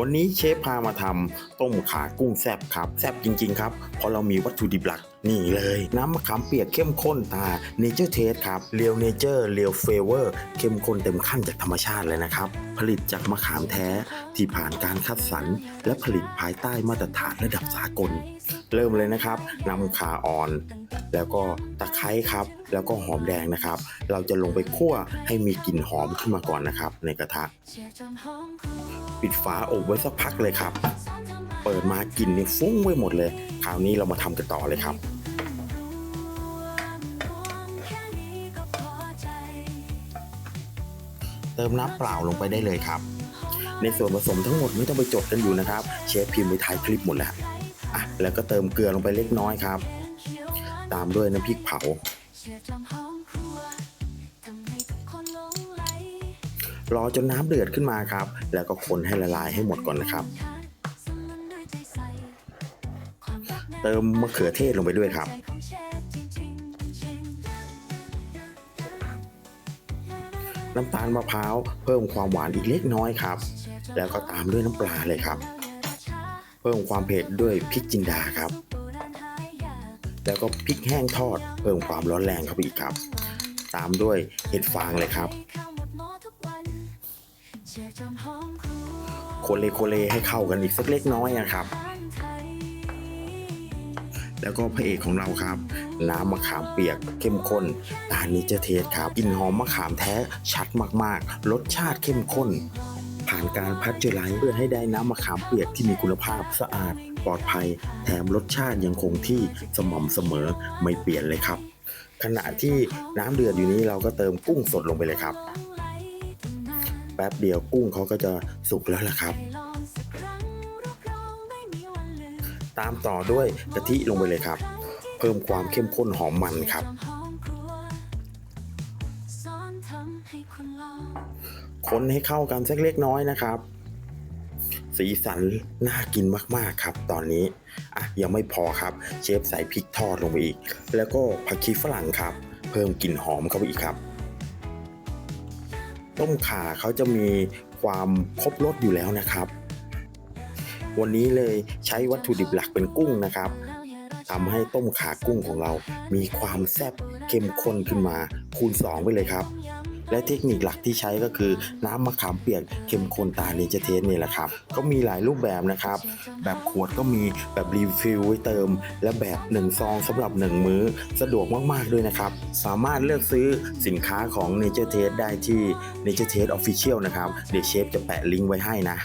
วันนี้เชฟพามาทำต้มขากุ้งแซบครับแซบจริง ๆ ครับเพราะเรามีวัตถุดิบหลักนี่เลย น้ำมะขามเปียกเข้มข้นตาเนเจอร์เทสครับเรียวเนเจอร์เรียวเฟเวอร์เข้มข้นเต็มขั้นจากธรรมชาติเลยนะครับ ผลิตจากมะขามแท้ที่ผ่านการคัดสรร และผลิตภายใต้มาตรฐานระดับสากล เริ่มเลยนะครับนำขาอ่อน แล้วก็ตะไคร้ครับ แล้วก็หอมแดงนะครับ เราจะลงไปคั่วให้มีกลิ่นหอมขึ้นมาก่อนนะครับ ในกระทะ ปิดฝาอบไว้สักพักเลยครับ เปิดมากลิ่นนี่ยฟุ้งไว้หมดเลย คราวนี้เรามาทำกันต่อเลยครับเติมน้ำเปล่าลงไปได้เลยครับ ในส่วนผสมทั้งหมดไม่ต้องไปจดกันอยู่นะครับ เชฟพิมพ์ไว้ท้ายคลิปหมดแล้วอะแล้วก็เติมเกลือลงไปเล็กน้อยครับ ตามด้วยน้ำพริกเผา รอจนน้ำเดือดขึ้นมาครับ แล้วก็คนให้ละลายให้หมดก่อนนะครับ เติมมะเขือเทศลงไปด้วยครับน้ำตาลมะพร้าวเพิ่มความหวานอีกเล็กน้อยครับ แล้วก็ตามด้วยน้ำปลาเลยครับ เพิ่มความเผ็ดด้วยพริกจินดาครับ แล้วก็พริกแห้งทอดเพิ่มความร้อนแรงเข้าไปอีกครับ ตามด้วยเห็ดฟางเลยครับโคเลโคเลให้เข้ากันอีกสักเล็กน้อยนะครับ แล้วก็พระเอกของเราครับ น้ำมะขามเปียกเข้มข้นตานิเจะเทสครับกลิ่นหอมมะขามแท้ชัดมากๆ รสชาติเข้มข้น ผ่านการพัชเจอร์ไลซ์เพื่อให้ได้น้ำมะขามเปียกที่มีคุณภาพสะอาด ปลอดภัย แถมรสชาติยังคงที่สม่ำเสมอไม่เปลี่ยนเลยครับ ขณะที่น้ำเดือดอยู่นี้เราก็เติมกุ้งสดลงไปเลยครับ แป๊บเดียวกุ้งเขาก็จะสุกแล้วล่ะครับ ตามต่อด้วยกะทิลงไปเลยครับ เพิ่มความเข้มข้นหอมมันครับ คนให้เข้ากันสักเล็กน้อยนะครับ สีสันน่ากินมากๆครับ ตอนนี้อะยังไม่พอครับ เชฟใส่พริกทอดลงไปอีก แล้วก็ผักชีฝรั่งครับ เพิ่มกลิ่นหอมเข้าไปอีกครับ ต้มข่าเขาจะมีความครบรสอยู่แล้วนะครับ วันนี้เลยใช้วัตถุดิบหลักเป็นกุ้งนะครับทำให้ต้มขากุ้งของเรามีความแซ่บเข้มข้นขึ้นมา คูณ 2 ไปเลยครับ และเทคนิคหลักที่ใช้ก็คือน้ำมะขามเปียกเข้มข้นตาเนเจเทสนี่แหละครับ ก็มีหลายรูปแบบนะครับ แบบขวดก็มีแบบรีฟิลไว้เติม และแบบ1ซองสำหรับ 1 มื้อสะดวกมากๆด้วยนะครับ สามารถเลือกซื้อสินค้าของ Nature Taste ได้ที่ Nature Taste Official นะครับ เดี๋ยวเชฟจะแปะลิงก์ไว้ให้นะ